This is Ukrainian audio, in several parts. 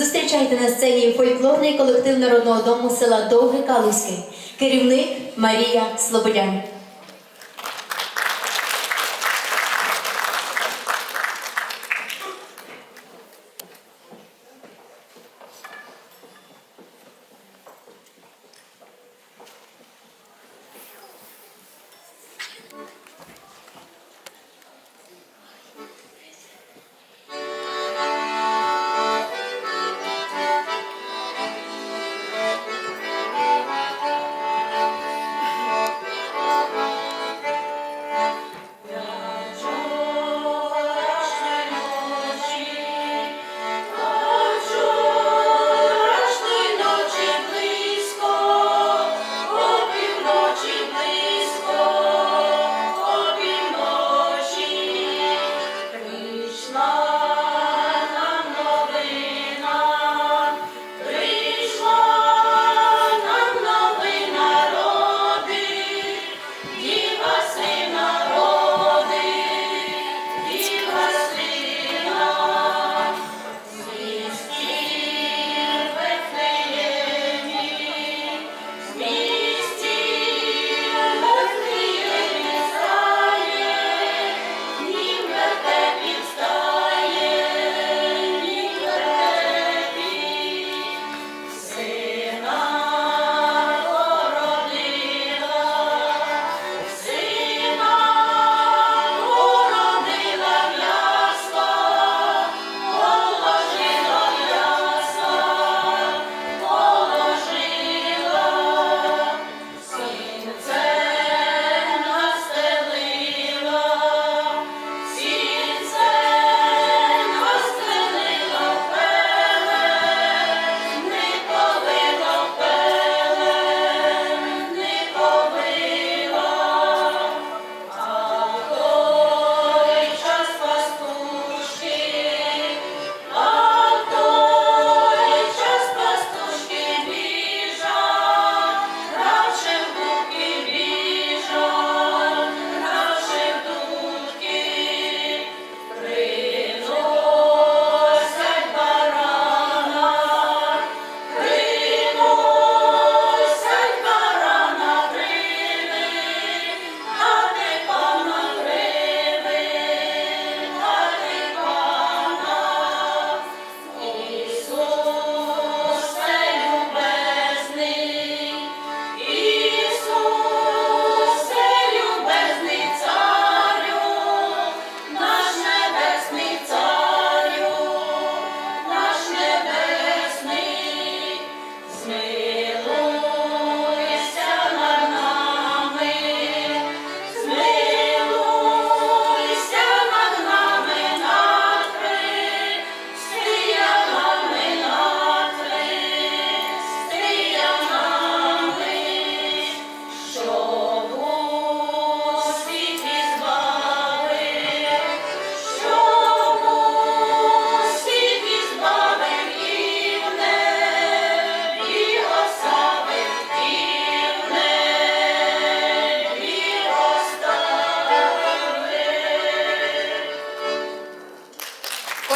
Зустрічайте на сцені фольклорний колектив народного дому села Довге Калузьке. Керівник Марія Слободян.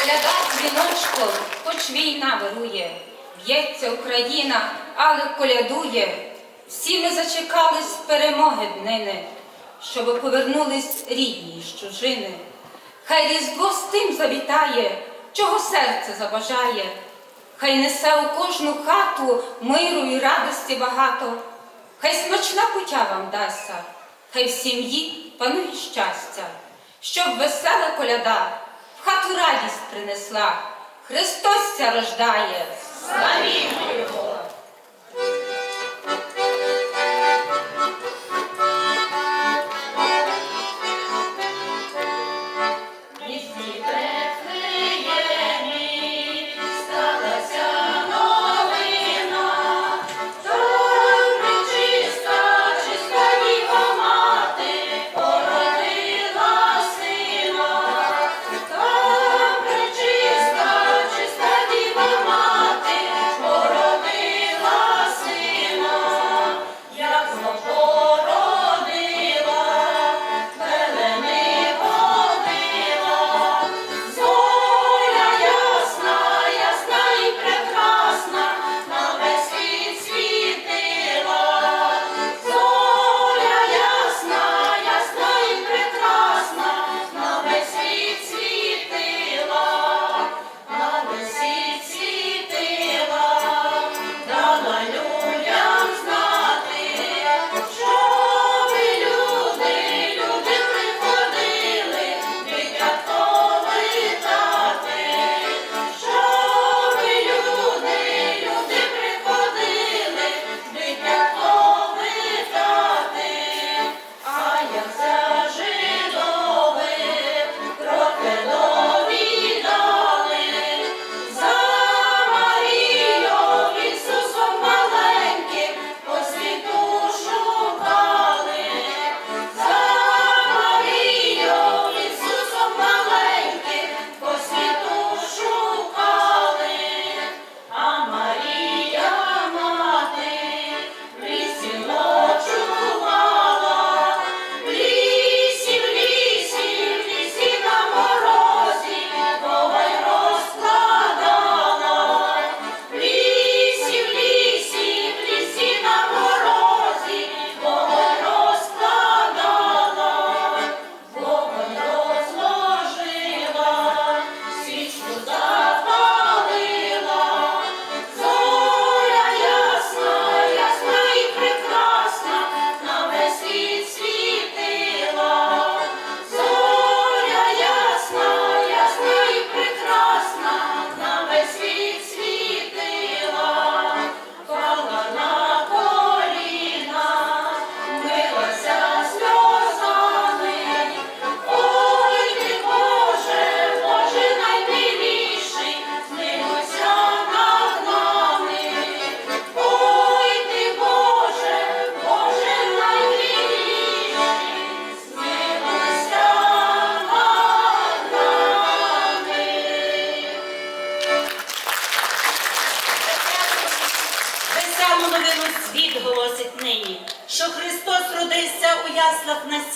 Коляда дзвіночком, хоч війна вирує, б'ється Україна, але колядує. Всі ми зачекались перемоги днини, щоби повернулись рідні з чужини. Хай різдво з тим завітає, чого серце забажає. Хай несе у кожну хату миру і радості багато. Хай смачна путя вам дасться, хай в сім'ї панує щастя, щоб весела коляда хату радість принесла. Христос ця рождає. Славімо Його!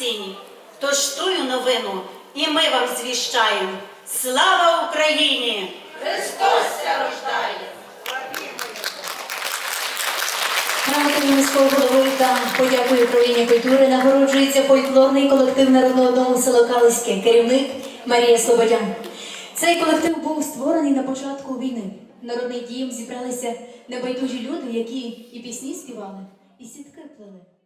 Яслах. Тож тую новину і ми вам звіщаємо. Слава Україні! Христос ся рождає. Грамотою міського голови та подякою управління культури нагороджується фольклорний колектив Народного дому село Калиське, керівник Марія Слободян. Цей колектив був створений на початку війни. Народний дім зібралися небайдужі люди, які і пісні співали, і сітки плели.